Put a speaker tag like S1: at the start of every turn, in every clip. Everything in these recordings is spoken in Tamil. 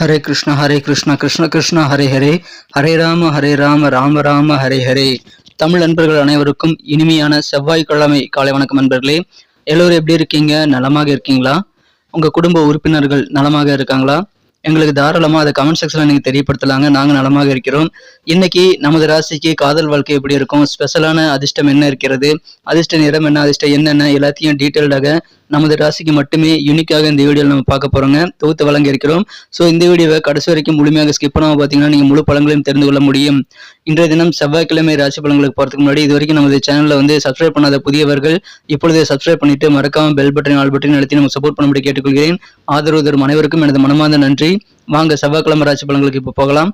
S1: ஹரே கிருஷ்ணா ஹரே கிருஷ்ணா கிருஷ்ண கிருஷ்ணா ஹரே ஹரே. ஹரே ராம ஹரே ராம ராம ராம ஹரே ஹரே. தமிழ் நண்பர்கள் அனைவருக்கும் இனிமையான செவ்வாய்க்கிழமை. காலை வணக்கம் நண்பர்களே எல்லோரும் எப்படி இருக்கீங்க? நலமாக இருக்கீங்களா? உங்கள் குடும்ப உறுப்பினர்கள் நலமாக இருக்காங்களா? எங்களுக்கு தாராளமாக அதை கமெண்ட் செக்ஷனில் நீங்கள் தெரியப்படுத்தலாங்க. நாங்கள் நலமாக இருக்கிறோம். இன்னைக்கு நமது ராசிக்கு காதல் வாழ்க்கை எப்படி இருக்கும்? ஸ்பெஷலான அதிர்ஷ்டம் என்ன இருக்கிறது? அதிர்ஷ்ட நிறம் என்ன? அதிர்ஷ்டம் என்னென்ன எல்லாத்தையும் டீட்டெயில்டாக நமது ராசிக்கு மட்டுமே யூனிக்காக இந்த வீடியோவில் நம்ம பார்க்க போறோங்க. தொகுத்து வழங்க இருக்கிறோம் ஸோ இந்த வீடியோவை கடைசி வரைக்கும் முழுமையாக ஸ்கிப் பண்ணாமல் பார்த்தீங்கன்னா நீங்க முழு பழங்களையும் தெரிந்து கொள்ள முடியும். இன்றைய தினம் செவ்வாய்க்கிழமை ராசி பழங்களுக்கு போறதுக்கு முன்னாடி இது வரைக்கும் நமது சேனல்ல வந்து சப்ஸ்கிரைப் பண்ணாத புதியவர்கள் இப்பொழுதே சப்ஸ்கிரைப் பண்ணிட்டு மறக்காமல் பெல் பட்டன் ஆல் பட்டன் நடத்தி நம்ம சப்போர்ட் பண்ணும்படி கேட்டுக்கொள்கிறேன். ஆதரவு தரும் அனைவருக்கும் எனது மனமார்ந்த நன்றி. வாங்க செவ்வாய்க்கிழமை ராசி பழங்களுக்கு இப்போ போகலாம்.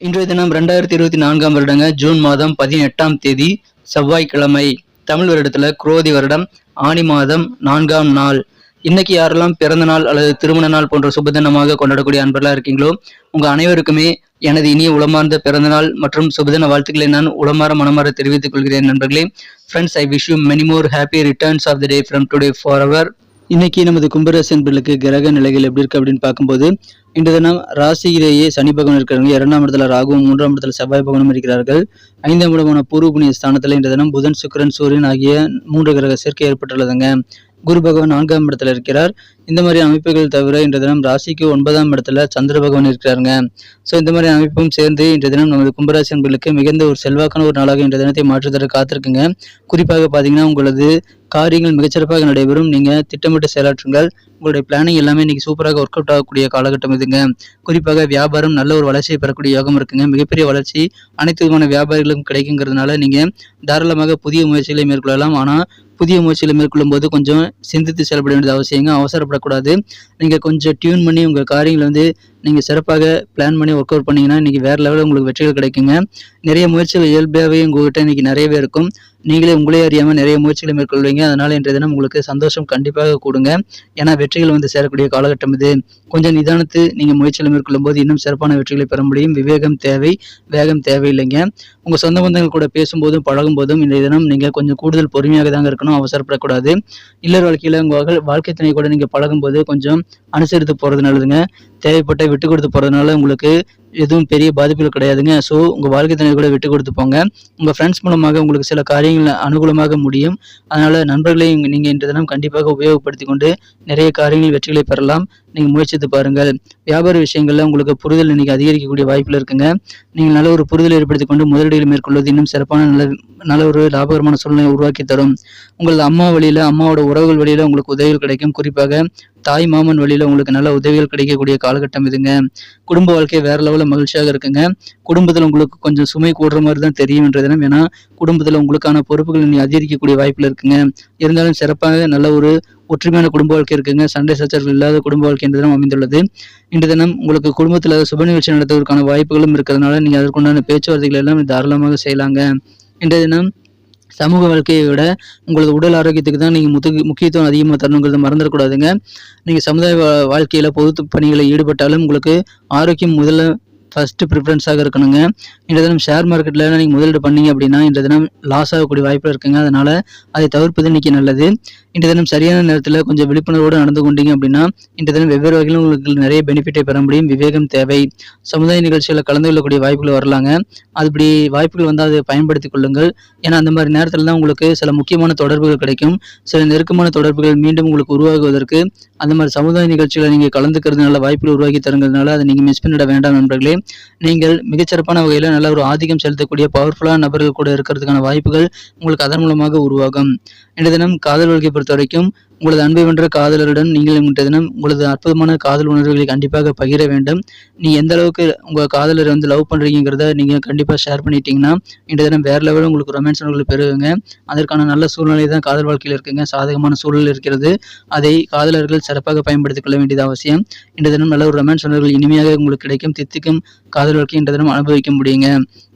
S1: இன்றைய தினம் ரெண்டாயிரத்தி இருபத்தி நான்காம் வருடங்க ஜூன் மாதம் பதினெட்டாம் தேதி செவ்வாய்க்கிழமை தமிழ் வருடத்துல குரோதி வருடம் ஆனி மாதம் நான்காம் நாள். இன்னைக்கு யாரெல்லாம் பிறந்த நாள் அல்லது திருமண நாள் போன்ற சுபதினமாக கொண்டாடக்கூடிய அன்பர்களா இருக்கீங்களோ உங்க அனைவருக்குமே எனது இனிய உளமார்ந்த பிறந்த நாள் மற்றும் சுபதின வாழ்த்துக்களை நான் உளமாற மனமாற தெரிவித்துக் கொள்கிறேன் நண்பர்களே. Friends I wish you many more happy returns of the day from today for our இன்னைக்கு நமது கும்பராசி என்பர்களுக்கு கிரக நிலைகள் எப்படி இருக்கு அப்படின்னு பார்க்கும்போது இன்று தினம் ராசியிலேயே சனி பகவான் இருக்கிறவங்க இரண்டாம் இடத்துல ராகுவும் மூன்றாம் இடத்துல செவ்வாய் பகவானும் இருக்கிறார்கள். ஐந்தாம் இடமான பூர்வ புண்ணிய ஸ்தானத்தில் இன்று தினம் புதன் சுக்கரன் சூரியன் ஆகிய மூன்று கிரக சேர்க்கை ஏற்பட்டுள்ளதுங்க. குரு பகவான் நான்காம் இடத்துல இருக்கிறார். இந்த மாதிரி அமைப்புகள் தவிர இன்றைய தினம் ராசிக்கு ஒன்பதாம் இடத்துல சந்திர பகவான் இருக்கிறாருங்க. ஸோ இந்த மாதிரி அமைப்பும் சேர்ந்து இன்றைய தினம் நமது கும்பராசி என்பர்களுக்கு மிகுந்த ஒரு செல்வாக்கான ஒரு நாளாக இன்றைய தினத்தை மாற்றுதற்கு காத்திருக்குங்க. குறிப்பாக பார்த்தீங்கன்னா உங்களது காரியங்கள் மிகச்சிறப்பாக நடைபெறும். நீங்கள் திட்டமிட்டு செயலாற்றுங்கள். உங்களுடைய பிளானிங் எல்லாமே இன்னைக்கு சூப்பராக ஒர்க் அவுட் ஆகக்கூடிய காலகட்டம் இதுங்க. குறிப்பாக வியாபாரம் நல்ல ஒரு வளர்ச்சியை பெறக்கூடிய யோகம் இருக்குங்க. மிகப்பெரிய வளர்ச்சி அனைத்து விதமான வியாபாரிகளுக்கும் கிடைக்குங்கிறதுனால நீங்கள் தாராளமாக புதிய முயற்சிகளை மேற்கொள்ளலாம். ஆனால் புதிய முயற்சிகளை மேற்கொள்ளும் போது கொஞ்சம் சிந்தித்து செயல்பட வேண்டியது அவசியங்க. அவசரப்படக்கூடாது நீங்கள் கொஞ்சம் டியூன் பண்ணி உங்கள் காரியங்களை வந்து நீங்கள் சிறப்பாக பிளான் பண்ணி ஒர்க் அவுட் பண்ணீங்கன்னா இன்றைக்கி வேறு லெவலில் உங்களுக்கு வெற்றிகள் கிடைக்குங்க. நிறைய முயற்சிகள் இயல்பாகவே உங்கள்கிட்ட இன்றைக்கி நிறையவே இருக்கும். நீங்களே உங்களே அறியாமல் நிறைய முயற்சிகளை மேற்கொள்வீங்க அதனால் இன்றைய தினம் உங்களுக்கு சந்தோஷம் கண்டிப்பாக கொடுங்க. ஏன்னா வெற்றிகள் வந்து சேரக்கூடிய காலகட்டம் இது. கொஞ்சம் நிதானத்து நீங்கள் முயற்சிகளை மேற்கொள்ளும் போது இன்னும் சிறப்பான வெற்றிகளை பெற முடியும். விவேகம் தேவை வேகம் தேவையில்லைங்க. உங்கள் சொந்த பந்தங்கள் கூட பேசும்போதும் பழகும் போதும் இன்றைய தினம் நீங்கள் கொஞ்சம் கூடுதல் பொறுமையாக தாங்க இருக்கணும். அவசரப்படக்கூடாது. இல்லர் வாழ்க்கையில் உங்கள் வாழ்க்கை துணை கூட நீங்கள் பழகும்போது கொஞ்சம் அனுசரித்து போகிறது நல்லதுங்க. தேவைப்பட்ட விட்டு கொடுத்து போகிறதுனால உங்களுக்கு எதுவும் பெரிய பாதிப்புகள் கிடையாதுங்க. ஸோ உங்கள் வாழ்க்கை துணை கூட விட்டு கொடுத்து போங்க. உங்கள் ஃப்ரெண்ட்ஸ் மூலமாக உங்களுக்கு சில காரியங்கள் அனுகூலமாக முடியும். அதனால் நண்பர்களை நீங்கள் இன்று தினம் கண்டிப்பாக உபயோகப்படுத்தி கொண்டு நிறைய காரியங்கள் வெற்றிகளை பெறலாம். நீங்கள் முயற்சித்து பாருங்கள். வியாபார விஷயங்களில் உங்களுக்கு புரிதல் இன்றைக்கி அதிகரிக்கக்கூடிய வாய்ப்பில் இருக்குங்க. நீங்கள் நல்ல ஒரு புரிதல் ஏற்படுத்தி கொண்டு முதலீடுகளை மேற்கொள்வது இன்னும் சிறப்பான நல்ல நல்ல ஒரு லாபகரமான சூழ்நிலை உருவாக்கி தரும். உங்களது அம்மா வழியில் அம்மாவோட உறவுகள் வழியில் உங்களுக்கு உதவிகள் கிடைக்கும். குறிப்பாக தாய் மாமன் வழியில் உங்களுக்கு நல்ல உதவிகள் கிடைக்கக்கூடிய காலகட்டம் இதுங்க. குடும்ப வாழ்க்கை வேற லெவலில் மகிழ்ச்சியாக இருக்குங்க. குடும்பத்தில் உங்களுக்கு கொஞ்சம் சுமை கூடுற மாதிரி தான் தெரியும் என்ற தினம். ஏன்னா குடும்பத்தில் உங்களுக்கான பொறுப்புகள் நீ அதிகரிக்கக்கூடிய வாய்ப்பில் இருக்குங்க. இருந்தாலும் சிறப்பாக நல்ல ஒரு ஒற்றுமையான குடும்ப வாழ்க்கை இருக்குங்க. சண்டை சச்சரவு இல்லாத குடும்ப வாழ்க்கை என்ற தினம் அமைந்துள்ளது. இன்று தினம் உங்களுக்கு குடும்பத்தில் சுப நிகழ்ச்சி நடத்துவதற்கான வாய்ப்புகளும் இருக்கிறதுனால நீங்கள் அதற்குண்டான பேச்சுவார்த்தைகள் எல்லாம் தாராளமாக செய்யலாங்க. இன்றைய தினம் சமூக வாழ்க்கையை விட உங்களது உடல் ஆரோக்கியத்துக்கு தான் நீங்கள் முத்து முக்கியத்துவம் அதிகமாக தரணுங்கிறத மறந்துடக்கூடாதுங்க. நீங்கள் சமுதாய வாழ்க்கையில் பொது பணிகளில் ஈடுபட்டாலும் உங்களுக்கு ஆரோக்கியம் முதல்ல ஃபஸ்ட்டு ப்ரிஃபரன்ஸாக இருக்கணுங்க. இன்றைய தினம் ஷேர் மார்க்கெட்டில் நீங்கள் முதலீடு பண்ணீங்க அப்படின்னா இன்றைய தினம் லாஸ் ஆகக்கூடிய வாய்ப்பில் இருக்குங்க. அதனால் அதை தவிர்ப்பது இன்றைக்கி நல்லது. இன்றைய தினம் சரியான நேரத்தில் கொஞ்சம் விழிப்புணர்வோடு நடந்து கொண்டீங்க அப்படின்னா இன்றைய தினம் வெவ்வேறு வகையிலும் உங்களுக்கு நிறைய பெனிஃபிட்டை பெற முடியும். விவேகம் தேவை. சமுதாய நிகழ்ச்சிகளில் கலந்து கொள்ளக்கூடிய வாய்ப்புகள் வரலாங்க. அதுபடி வாய்ப்புகள் வந்து அதை பயன்படுத்தி கொள்ளுங்கள். ஏன்னா அந்த மாதிரி நேரத்தில் தான் உங்களுக்கு சில முக்கியமான தொடர்புகள் கிடைக்கும். சில நெருக்கமான தொடர்புகள் மீண்டும் உங்களுக்கு உருவாகுவதற்கு அந்த மாதிரி சமுதாய நிகழ்ச்சிகளை நீங்கள் கலந்துக்கிறதுனால வாய்ப்புகள் உருவாக்கி தருங்கிறதுனால அதை நீங்கள் மிஸ் பண்ணிட வேண்டாம் நண்பர்களே. நீங்கள் மிகச்சிறப்பான வகையில் நல்ல ஒரு ஆதிக்கம் செலுத்தக்கூடிய பவர்ஃபுல்லான நபர்கள் கூட இருக்கிறதுக்கான வாய்ப்புகள் உங்களுக்கு அதன் மூலமாக உருவாகும். இன்றைய தினம் காதல் வாழ்க்கை பொறுத்த வரைக்கும் உங்களது அன்பை வென்ற காதலருடன் நீங்கள் இன்றைய தினம் உங்களது அற்புதமான காதல் உணர்வுகளை கண்டிப்பாக பகிர வேண்டும். நீ எந்த அளவுக்கு உங்கள் காதலரை வந்து லவ் பண்ணுறீங்கிறத நீங்கள் கண்டிப்பாக ஷேர் பண்ணிட்டீங்கன்னா இன்றைய தினம் வேறு லெவலில் உங்களுக்கு ரொமான்ஸ் உணர்வுகள் பெறுவீங்க அதற்கான நல்ல சூழ்நிலை தான் காதல் வாழ்க்கையில் இருக்குங்க. சாதகமான சூழல் இருக்கிறது. அதை காதலர்கள் சிறப்பாக பயன்படுத்திக் கொள்ள வேண்டியது அவசியம். இன்றைய தினம் நல்ல ஒரு ரொமான்ஸ் உணர்வுகள் இனிமையாக உங்களுக்கு கிடைக்கும். தித்திக்கும் காதல் வாழ்க்கை இன்றைய தினம் அனுபவிக்க முடியுங்க.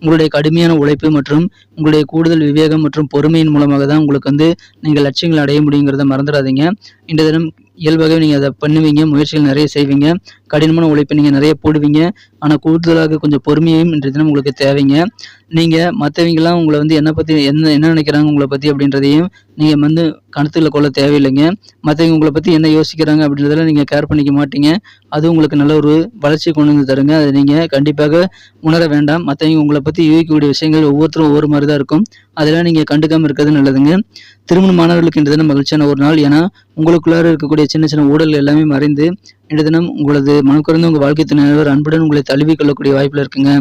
S1: உங்களுடைய கடுமையான உழைப்பு மற்றும் உங்களுடைய கூடுதல் விவேகம் மற்றும் பொறுமையின் மூலமாக தான் உங்களுக்கு வந்து நீங்கள் லட்சியங்கள் அடைய முடியுங்கிறத மறந்துடாதீங்க. இன்றைய தினம் இயல்பாகவே நீங்கள் அதை பண்ணுவீங்க முயற்சிகள் நிறைய செய்வீங்க. கடினமான உழைப்பை நீங்கள் நிறைய போடுவீங்க. ஆனால் கூடுதலாக கொஞ்சம் பொறுமையும் இன்றைய தினம் உங்களுக்கு தேவைங்க. நீங்கள் மற்றவங்களாம் உங்களை வந்து என்ன பற்றி என்ன என்ன நினைக்கிறாங்க உங்களை பற்றி அப்படின்றதையும் நீங்கள் வந்து கணத்தில் கொள்ள தேவையில்லைங்க. மற்றவங்க உங்களை பற்றி என்ன யோசிக்கிறாங்க அப்படின்றதெல்லாம் நீங்கள் கேர் பண்ணிக்க மாட்டீங்க. அது உங்களுக்கு நல்ல ஒரு வளர்ச்சி கொண்டு வந்து தருங்க. அதை நீங்கள் கண்டிப்பாக உணர வேண்டாம். மற்றவங்க உங்களை பற்றி யூகிக்கக்கூடிய விஷயங்கள் ஒவ்வொருத்தரும் ஒவ்வொரு மாதிரி தான் இருக்கும். அதெல்லாம் நீங்கள் கண்டுக்காமல் இருக்கிறது நல்லதுங்க. திருமணமானவர்களுக்கு இன்று தினம் மகிழ்ச்சியான ஒரு நாள். ஏன்னா உங்களுக்குள்ளார இருக்கக்கூடிய சின்ன சின்ன ஊழல் எல்லாமே மறைந்து இன்று தினம் உங்களது மனக்குறந்து உங்கள் வாழ்க்கை துணைவர் அன்புடன் உங்களை தழுவி கொள்ளக்கூடிய வாய்ப்பில் இருக்குங்க.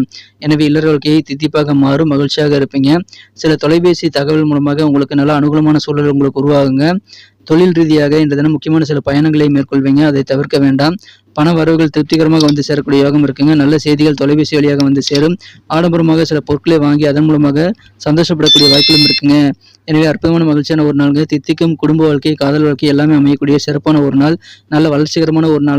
S1: எனவே இல்லற வாழ்க்கையை தித்திப்பாக மாறும் மகிழ்ச்சியாக இருப்பீங்க. சில தொலைபேசி தகவல் மூலமாக உங்களுக்கு நல்ல அனுகூலமான சூழல் உங்களுக்கு உருவாகுங்க. தொழில் ரீதியாக இன்று தினம் முக்கியமான சில பயணங்களை மேற்கொள்வீங்க. அதை தவிர்க்க வேண்டாம். பண வரவுகள் திருப்திகரமாக வந்து சேரக்கூடிய யோகம் இருக்குங்க. நல்ல செய்திகள் தொலைபேசி வழியாக வந்து சேரும். ஆடம்பரமாக சில பொருட்களை வாங்கி அதன் மூலமாக சந்தோஷப்படக்கூடிய வாய்ப்புகளும் இருக்குங்க. எனவே அற்புதமான மகிழ்ச்சியான ஒரு நாளுங்க. தித்திக்கும் குடும்ப வாழ்க்கை காதல் வாழ்க்கை எல்லாமே அமையக்கூடிய சிறப்பான ஒரு நாள். நல்ல வளர்ச்சிகரமான ஒரு நாள்.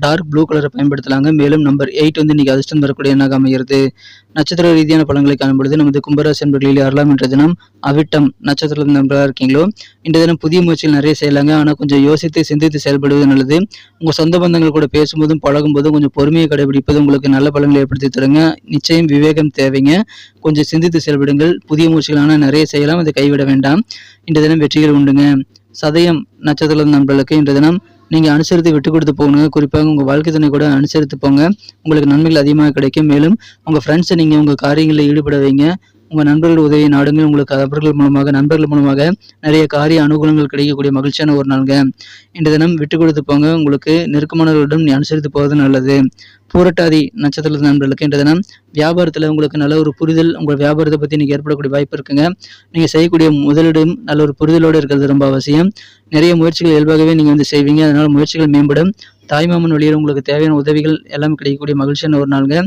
S1: டார்க் ப்ளூ கலரை பயன்படுத்தலாங்க. மேலும் நம்பர் எயிட் வந்து இன்னைக்கு அதிர்ஷ்டம் தரக்கூடிய எண்ணாக அமைகிறது? நட்சத்திர ரீதியான பழங்களை காணும்பொழுது நமது கும்பராசி என்பர்களில் யாரெல்லாம் என்ற தினம் அவிட்டம் நட்சத்திர நம்பராக இருக்கீங்களோ? இந்த தினம் புதிய முயற்சியில் நிறைய செய்யலாங்க. ஆனால் கொஞ்சம் யோசித்து சிந்தித்து செயல்படுவது நல்லது. உங்கள் சொந்த பந்தங்கள் கூட பேசும்போதும் பழகும்போதும் கொஞ்சம் பொறுமையை கடைபிடிப்பது உங்களுக்கு நல்ல பலன்களை ஏற்படுத்தி தருங்க. நிச்சயம் விவேகம் தேவைங்க. கொஞ்சம் சிந்தித்து செயல்படுங்கள். புதிய முயற்சிகளான நிறைய செய்யலாம். அதை கைவிட வேண்டாம். இந்த தினம் வெற்றிகள் உண்டுங்க. சதயம் நட்சத்திர நண்பர்களுக்கு இன்றைய தினம் நீங்கள் அனுசரித்து விட்டு கொடுத்து போகணுங்க. குறிப்பாக உங்கள் வாழ்க்கை துணை கூட அனுசரித்து போங்க. உங்களுக்கு நன்மைகள் அதிகமாக கிடைக்கும். மேலும் உங்கள் ஃப்ரெண்ட்ஸை நீங்கள் உங்கள் காரியங்களில் ஈடுபட வைங்க. உங்கள் நண்பர்கள் உதவி நாடுங்கள் உங்களுக்கு அவர்கள் மூலமாக நண்பர்கள் மூலமாக நிறைய காரிய அனுகூலங்கள் கிடைக்கக்கூடிய மகிழ்ச்சியான ஒரு நாளுங்க. இன்றைய தினம் விட்டு கொடுத்து போங்க. உங்களுக்கு நெருக்கமானவர்களிடம் நீ அனுசரித்து போவது நல்லது. பூரட்டாதி நட்சத்திர நண்பர்களுக்கு இன்றைய தினம் வியாபாரத்தில் உங்களுக்கு நல்ல ஒரு புரிதல் உங்கள் வியாபாரத்தை பற்றி நீங்கள் ஏற்படக்கூடிய வாய்ப்பு இருக்குங்க. நீங்கள் செய்யக்கூடிய முதலீடும் நல்ல ஒரு புரிதலோடு இருக்கிறது ரொம்ப அவசியம். நிறைய முயற்சிகள் இயல்பாகவே நீங்கள் வந்து செய்வீங்க. அதனால் முயற்சிகள் மேம்படும். தாய்மாமன் வழியில் உங்களுக்கு தேவையான உதவிகள் எல்லாமே கிடைக்கக்கூடிய மகிழ்ச்சியான ஒரு நாளுங்க.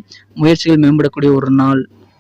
S1: முயற்சிகள் மேம்படக்கூடிய ஒரு நாள்.